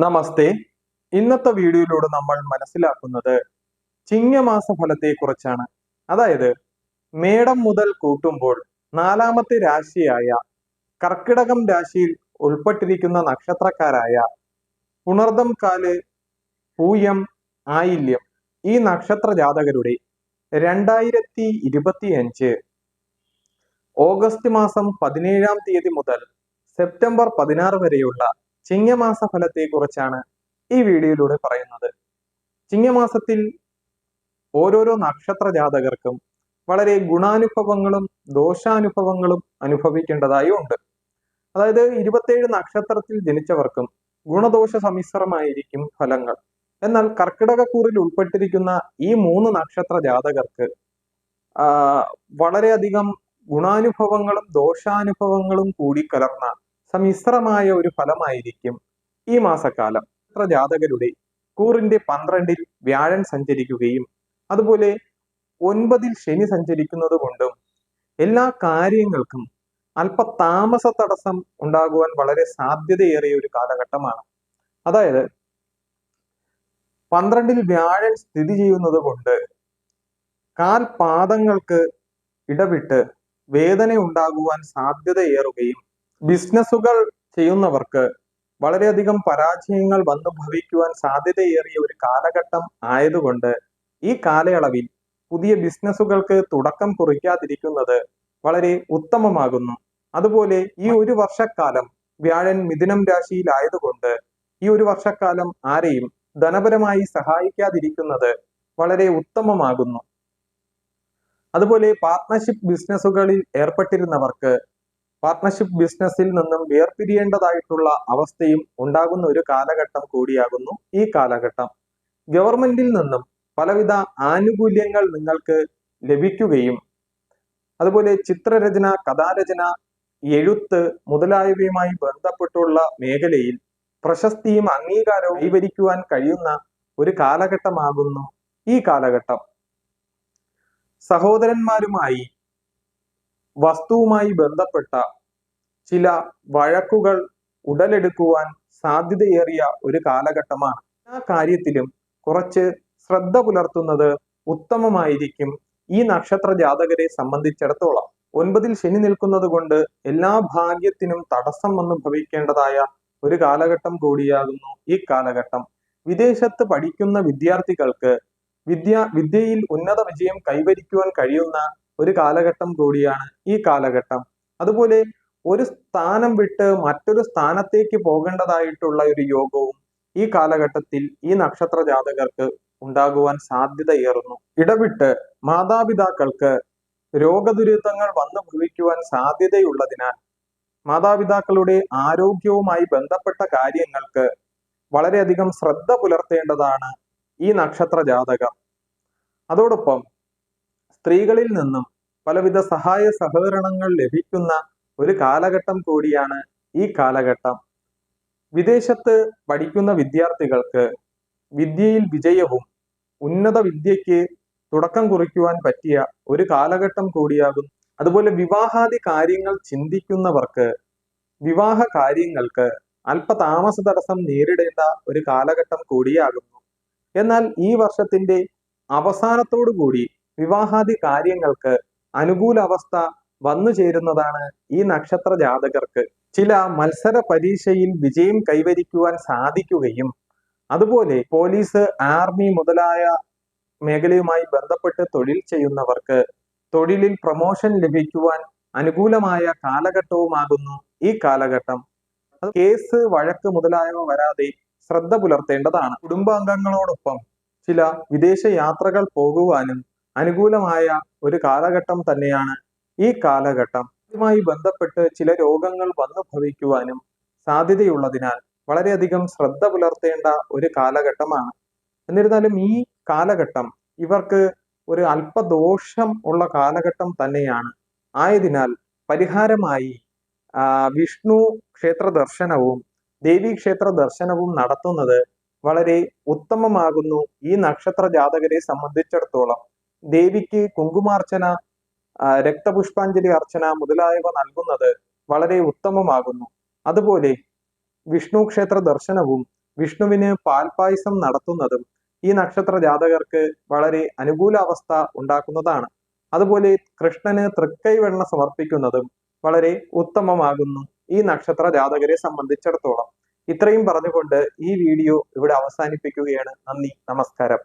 നമസ്തേ. ഇന്നത്തെ വീഡിയോയിലൂടെ നമ്മൾ മനസ്സിലാക്കുന്നത് ചിങ്ങമാസ ഫലത്തെ കുറിച്ചാണ് അതായത് മേടം മുതൽ കൂട്ടുമ്പോൾ നാലാമത്തെ രാശിയായ കർക്കിടകം രാശിയിൽ ഉൾപ്പെട്ടിരിക്കുന്ന നക്ഷത്രക്കാരായ പുണർദം കാൽ പൂയം ആയില്യം ഈ നക്ഷത്ര ജാതകരുടെ രണ്ടായിരത്തി ഇരുപത്തിയഞ്ച് ഓഗസ്റ്റ് മാസം പതിനേഴാം തീയതി മുതൽ സെപ്റ്റംബർ പതിനാറ് വരെയുള്ള ചിങ്ങമാസ ഫലത്തെ കുറിച്ചാണ് ഈ വീഡിയോയിലൂടെ പറയുന്നത്. ചിങ്ങമാസത്തിൽ ഓരോരോ നക്ഷത്ര ജാതകർക്കും വളരെ ഗുണാനുഭവങ്ങളും ദോഷാനുഭവങ്ങളും അനുഭവിക്കേണ്ടതായി ഉണ്ട്. അതായത് ഇരുപത്തേഴ് നക്ഷത്രത്തിൽ ജനിച്ചവർക്കും ഗുണദോഷ സമ്മിശ്രമായിരിക്കും ഫലങ്ങൾ. എന്നാൽ കർക്കിടകക്കൂറിൽ ഉൾപ്പെട്ടിരിക്കുന്ന ഈ മൂന്ന് നക്ഷത്ര ജാതകർക്ക് വളരെയധികം ഗുണാനുഭവങ്ങളും ദോഷാനുഭവങ്ങളും കൂടി കലർന്ന സമ്മിശ്രമായ ഒരു ഫലമായിരിക്കും ഈ മാസക്കാലം. നക്ഷത്ര ജാതകരുടെ കൂറിന്റെ പന്ത്രണ്ടിൽ വ്യാഴൻ സഞ്ചരിക്കുകയും അതുപോലെ ഒൻപതിൽ ശനി സഞ്ചരിക്കുന്നത് കൊണ്ടും എല്ലാ കാര്യങ്ങൾക്കും അല്പ താമസ തടസ്സം ഉണ്ടാകുവാൻ വളരെ സാധ്യതയേറിയ ഒരു കാലഘട്ടമാണ്. അതായത് പന്ത്രണ്ടിൽ വ്യാഴൻ സ്ഥിതി ചെയ്യുന്നത് കൊണ്ട് കാൽപാദങ്ങൾക്ക് ഇടവിട്ട് വേദന ഉണ്ടാകുവാൻ സാധ്യതയേറുകയും ബിസിനസ്സുകൾ ചെയ്യുന്നവർക്ക് വളരെയധികം പരാജയങ്ങൾ വന്നു ഭവിക്കുവാൻ സാധ്യതയേറിയ ഒരു കാലഘട്ടം ആയതുകൊണ്ട് ഈ കാലയളവിൽ പുതിയ ബിസിനസ്സുകൾക്ക് തുടക്കം കുറിക്കാതിരിക്കുന്നത് വളരെ ഉത്തമമാകുന്നു. അതുപോലെ ഈ ഒരു വർഷക്കാലം വ്യാഴൻ മിഥുനം രാശിയിലായതുകൊണ്ട് ഈ ഒരു വർഷക്കാലം ആരെയും ധനപരമായി സഹായിക്കാതിരിക്കുന്നത് വളരെ ഉത്തമമാകുന്നു. അതുപോലെ പാർട്ട്ണർഷിപ്പ് ബിസിനസ്സുകളിൽ ഏർപ്പെട്ടിരുന്നവർക്ക് പാർട്ട്ണർഷിപ്പ് ബിസിനസ്സിൽ നിന്നും വേർപിരിയേണ്ടതായിട്ടുള്ള അവസ്ഥയും ഉണ്ടാകുന്ന ഒരു കാലഘട്ടം കൂടിയാകുന്നു ഈ കാലഘട്ടം. ഗവൺമെന്റിൽ നിന്നും പലവിധ ആനുകൂല്യങ്ങൾ നിങ്ങൾക്ക് ലഭിക്കുകയും അതുപോലെ ചിത്രരചന കഥാരചന എഴുത്ത് മുതലായവയുമായി ബന്ധപ്പെട്ടുള്ള മേഖലയിൽ പ്രശസ്തിയും അംഗീകാരവും കൈവരിക്കുവാൻ കഴിയുന്ന ഒരു കാലഘട്ടമാകുന്നു ഈ കാലഘട്ടം. സഹോദരന്മാരുമായി വസ്തുവുമായി ബന്ധപ്പെട്ട ചില വഴക്കുകൾ ഉടലെടുക്കുവാൻ സാധ്യതയേറിയ ഒരു കാലഘട്ടമാണ്. എല്ലാ കാര്യത്തിലും കുറച്ച് ശ്രദ്ധ പുലർത്തുന്നത് ഉത്തമമായിരിക്കും ഈ നക്ഷത്ര ജാതകരെ സംബന്ധിച്ചിടത്തോളം. ഒൻപതിൽ ശനി നിൽക്കുന്നത് കൊണ്ട് എല്ലാ ഭാഗ്യത്തിനും തടസ്സം വന്നു ഭവിക്കേണ്ടതായ ഒരു കാലഘട്ടം കൂടിയാകുന്നു ഈ കാലഘട്ടം. വിദേശത്ത് പഠിക്കുന്ന വിദ്യാർത്ഥികൾക്ക് വിദ്യ വിദ്യയിൽ ഉന്നത വിജയം കൈവരിക്കുവാൻ കഴിയുന്ന ഒരു കാലഘട്ടം കൂടിയാണ് ഈ കാലഘട്ടം. അതുപോലെ ഒരു സ്ഥാനം വിട്ട് മറ്റൊരു സ്ഥാനത്തേക്ക് പോകേണ്ടതായിട്ടുള്ള ഒരു യോഗവും ഈ കാലഘട്ടത്തിൽ ഈ നക്ഷത്ര ജാതകർക്ക് ഉണ്ടാകുവാൻ സാധ്യതയേറുന്നു. ഇടവിട്ട് മാതാപിതാക്കൾക്ക് രോഗദുരിതങ്ങൾ വന്നു ഭവിക്കുവാൻ സാധ്യതയുള്ളതിനാൽ മാതാപിതാക്കളുടെ ആരോഗ്യവുമായി ബന്ധപ്പെട്ട കാര്യങ്ങൾക്ക് വളരെയധികം ശ്രദ്ധ പുലർത്തേണ്ടതാണ് ഈ നക്ഷത്ര ജാതകം. അതോടൊപ്പം സ്ത്രീകളിൽ നിന്നും പലവിധ സഹായ സഹകരണങ്ങൾ ലഭിക്കുന്ന ഒരു കാലഘട്ടം കൂടിയാണ് ഈ കാലഘട്ടം. വിദേശത്ത് പഠിക്കുന്ന വിദ്യാർത്ഥികൾക്ക് വിദ്യയിൽ വിജയവും ഉന്നത വിദ്യയ്ക്ക് തുടക്കം കുറിക്കുവാൻ പറ്റിയ ഒരു കാലഘട്ടം കൂടിയാകും. അതുപോലെ വിവാഹാദി കാര്യങ്ങൾ ചിന്തിക്കുന്നവർക്ക് വിവാഹ കാര്യങ്ങൾക്ക് അല്പ താമസ തടസ്സം നേരിടേണ്ട ഒരു കാലഘട്ടം കൂടിയാകുന്നു. എന്നാൽ ഈ വർഷത്തിന്റെ അവസാനത്തോടു കൂടി വിവാഹാദി കാര്യങ്ങൾക്ക് അനുകൂല അവസ്ഥ വന്നു ചേരുന്നതാണ് ഈ നക്ഷത്ര ജാതകർക്ക്. ചില മത്സര പരീക്ഷയിൽ വിജയം കൈവരിക്കുവാൻ സാധിക്കുകയും അതുപോലെ പോലീസ് ആർമി മുതലായ മേഖലയുമായി ബന്ധപ്പെട്ട് തൊഴിൽ ചെയ്യുന്നവർക്ക് തൊഴിലിൽ പ്രൊമോഷൻ ലഭിക്കുവാൻ അനുകൂലമായ കാലഘട്ടവുമാകുന്നു ഈ കാലഘട്ടം. കേസ് വഴക്ക് മുതലായവ വരാതെ ശ്രദ്ധ പുലർത്തേണ്ടതാണ്. കുടുംബാംഗങ്ങളോടൊപ്പം ചില വിദേശ യാത്രകൾ പോകുവാനും അനുകൂലമായ ഒരു കാലഘട്ടം തന്നെയാണ് ഈ കാലഘട്ടം. ഇതുമായി ബന്ധപ്പെട്ട് ചില രോഗങ്ങൾ വന്നു ഭവിക്കുവാനും സാധ്യതയുള്ളതിനാൽ വളരെയധികം ശ്രദ്ധ പുലർത്തേണ്ട ഒരു കാലഘട്ടമാണ്. എന്നിരുന്നാലും ഈ കാലഘട്ടം ഇവർക്ക് ഒരു അല്പദോഷം ഉള്ള കാലഘട്ടം തന്നെയാണ്. ആയതിനാൽ പരിഹാരമായി വിഷ്ണു ക്ഷേത്ര ദർശനവും ദേവീ ക്ഷേത്ര ദർശനവും നടത്തുന്നത് വളരെ ഉത്തമമാകുന്നു ഈ നക്ഷത്ര ജാതകരെ സംബന്ധിച്ചിടത്തോളം. ദേവിക്ക് കുങ്കുമാർച്ചന രക്തപുഷ്പാഞ്ജലി അർച്ചന മുതലായവ നൽകുന്നത് വളരെ ഉത്തമമാകുന്നു. അതുപോലെ വിഷ്ണു ക്ഷേത്ര ദർശനവും വിഷ്ണുവിന് പാൽപായസം നടത്തുന്നതും ഈ നക്ഷത്ര ജാതകർക്ക് വളരെ അനുകൂല അവസ്ഥ ഉണ്ടാക്കുന്നതാണ്. അതുപോലെ കൃഷ്ണന് തൃക്കൈവെണ്ണ സമർപ്പിക്കുന്നതും വളരെ ഉത്തമമാകുന്നു ഈ നക്ഷത്ര ജാതകരെ സംബന്ധിച്ചിടത്തോളം. ഇത്രയും പറഞ്ഞുകൊണ്ട് ഈ വീഡിയോ ഇവിടെ അവസാനിപ്പിക്കുകയാണ്. നന്ദി നമസ്കാരം.